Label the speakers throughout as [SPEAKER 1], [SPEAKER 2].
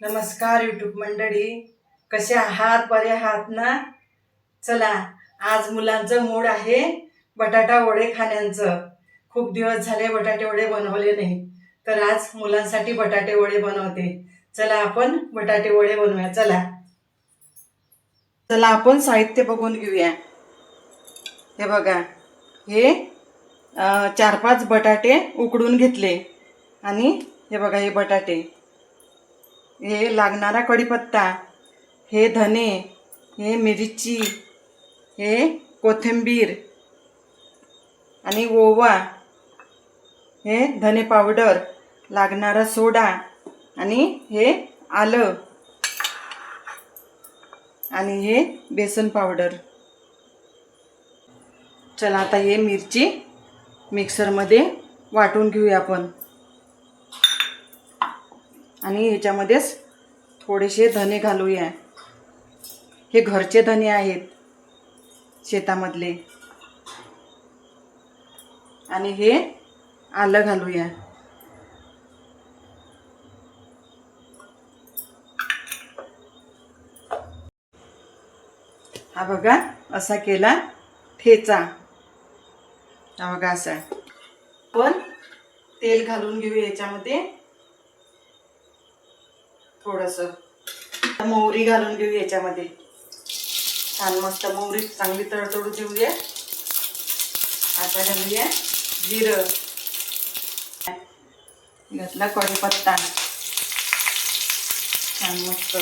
[SPEAKER 1] नमस्कार यूट्यूब मंडळी. कसे आहात? बरे आहात ना? चला आज मुलांचं मूड आहे बटाटा वडे खाण्याचं. खूप दिवस झाले बटाटे वडे बनवले नाही तर आज मुलांसाठी बटाटे वडे बनवते. चला आपण बटाटे वडे बनवूया. चला. चला आपण साहित्य बघून घेऊया. हे बघा हे चार पाच बटाटे उकडून घेतले. आणि हे बघा हे बटाटे. हे लागणारा कढीपत्ता हे धने हे मिरची हे कोथिंबीर आणि ओवा हे धने पावडर लागणारा सोडा आणि हे आलं आणि हे बेसन पावडर. चला आता हे मिरची मिक्सरमध्ये वाटून घेऊया आपण. आणि ह्याच्यामध्येच थोडेसे धने घालूया. हे घरचे धने आहेत शेतामधले. आणि हे आलं घालूया. हा बघा असा केला ठेचा. बघा असा पण तेल घालून घेऊ याच्यामध्ये. थोडस. मोहरी घालून घेऊ याच्यामध्ये. छान मस्त मोहरी चांगली तडतडू देऊया आता घालूया जिरं. घातला कढीपत्ता. छान मस्त.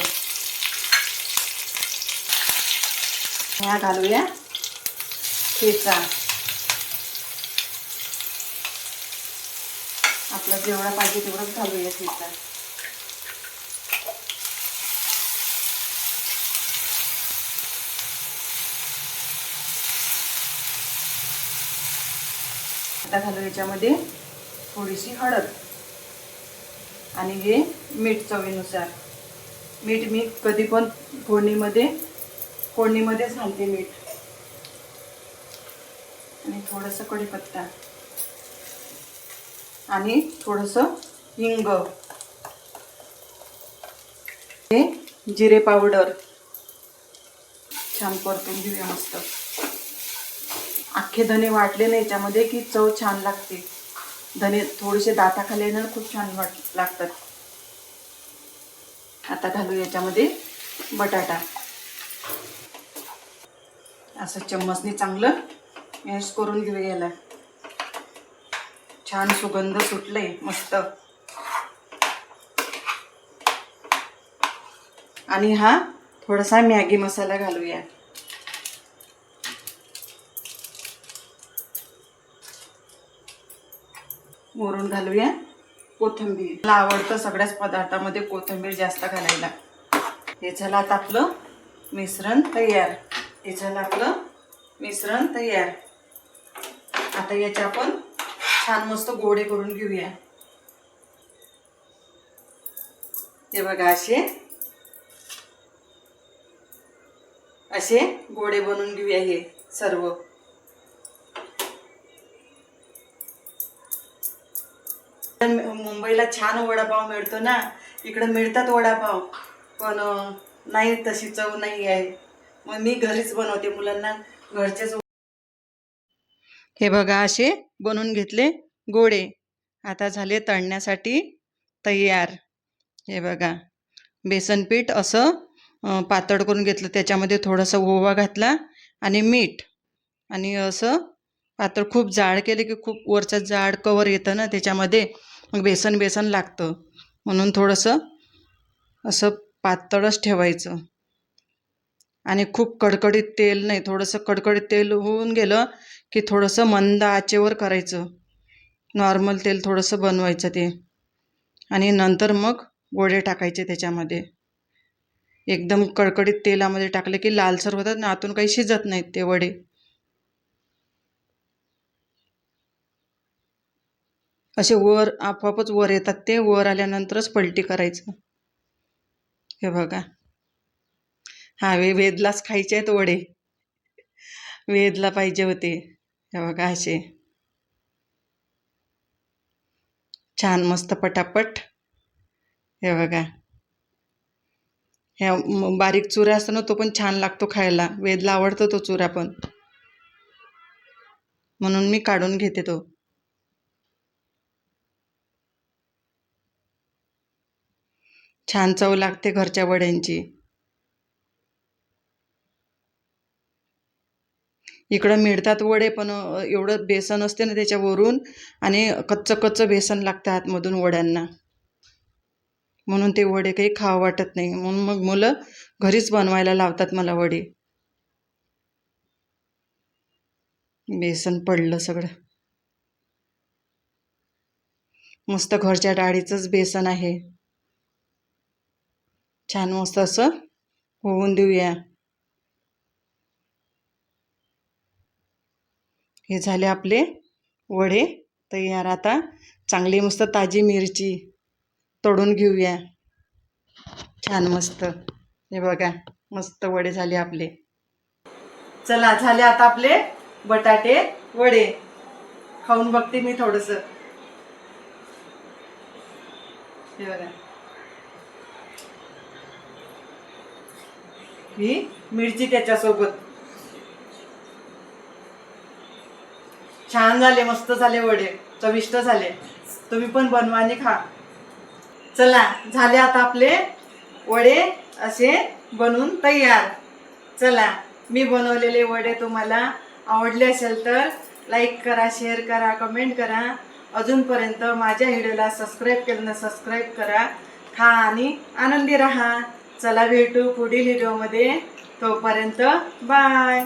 [SPEAKER 1] ह्या घालूया. ठेचा. आपला जेवढा पाहिजे तेवढंच घालूया ठेचा आता घालू याच्यामध्ये थोडीशी हळद आणि हे मीठ चवीनुसार. मीठ मी कधी पण फोडणीमध्ये फोडणीमध्येच घालते मीठ. आणि थोडंसं कढीपत्ता. आणि थोडंसं हिंग. हे जिरे पावडर. छान परतून घेऊया मस्त. अख्खे धने वाटले ना याच्यामध्ये की चव छान लागते. धने थोडेसे दाताखाली ना खूप छान वाट लागतात. आता घालू याच्यामध्ये बटाटा. असं चम्मचने चांगलं मॅश करून घेऊ याला. छान सुगंध सुटले मस्त. आणि हा थोडासा मॅगी मसाला घालूया. मोरून घालूया कोथिंबीर. मला आवडतं सगळ्याच पदार्थामध्ये कोथिंबीर जास्त घालायला. हे झालं आता आपलं मिश्रण तयार. हे झालं आपलं मिश्रण तयार. आता याच्या आपण छान मस्त गोडे करून घेऊया. हे बघा असे. असे गोडे बनवून घेऊया हे सर्व. मुंबईला छान वडापाव मिळतो ना. इकडं मिळतात वडापाव पण नाही तशी चव नाही आहे. मग मी घरीच बनवते मुलांना. घरचेच हे बघा असे बनवून घेतले गोडे आता झाले तळण्यासाठी तयार. हे बघा. बेसन पीठ असं पातळ करून घेतलं. त्याच्यामध्ये थोडंसं ओवा घातला आणि मीठ. आणि असं पातळ खूप जाड केले की खूप वरचं जाड कवर येतं ना त्याच्यामध्ये. मग बेसन बेसन लागतं. म्हणून थोडंसं असं पातळच ठेवायचं. आणि खूप कडकडीत तेल नाही थोडंसं कडकडीत तेल होऊन गेलं की थोडंसं मंद आचेवर करायचं. नॉर्मल तेल थोडंसं बनवायचं ते. आणि नंतर मग गोडे टाकायचे त्याच्यामध्ये. एकदम कडकडीत तेलामध्ये टाकले की लालसर होतात ना आतून काही शिजत नाहीत ते वडे. असे वर आपोआपच वर येतात ते. वर आल्यानंतरच पलटी करायचं. हे बघा. हा वे वेदलाच खायचे आहेत वडे. वेदला पाहिजे होते. हे बघा असे. छान मस्त पटापट. हे बघा. ह्या बारीक चुरा असतो ना तो पण छान लागतो खायला. वेदला आवडतो तो चुरा पण. म्हणून मी काढून घेते तो. छान चव लागते घरच्या वड्यांची. इकडं मिळतात वडे पण एवढं बेसन असते ना त्याच्यावरून आणि कच्चं कच्चं बेसन लागतं आतमधून वड्यांना. म्हणून ते वडे काही खावं वाटत नाही. म्हणून मग मुलं घरीच बनवायला लावतात मला वडे. बेसन पडलं सगळं. मस्त घरच्या डाळीचंच बेसन आहे. छान मस्त असं होऊन देऊया. हे झाले आपले वडे. तयार आता चांगली मस्त ताजी मिरची तोडून घेऊया. छान मस्त. हे बघा मस्त वडे झाले आपले. चला झाले आता आपले बटाटे वडे. खाऊन बघते मी थोडस. हे बघा. ही मिरची त्याच्यासोबत. छान झाले मस्त झाले वडे चविष्ट झाले. तुम्ही पण बनवा आणि खा. चला झाले आता आपले वडे असे बनवून तयार. चला मी बनवलेले वडे तुम्हाला आवडले असेल तर लाईक करा शेअर करा कमेंट करा. अजूनपर्यंत माझ्या व्हिडिओला सबस्क्राईब केलं ना सबस्क्राईब करा. खा आणि आनंदी राहा. चला भेटू पुढील व्हिडिओमध्ये तोपर्यंत बाय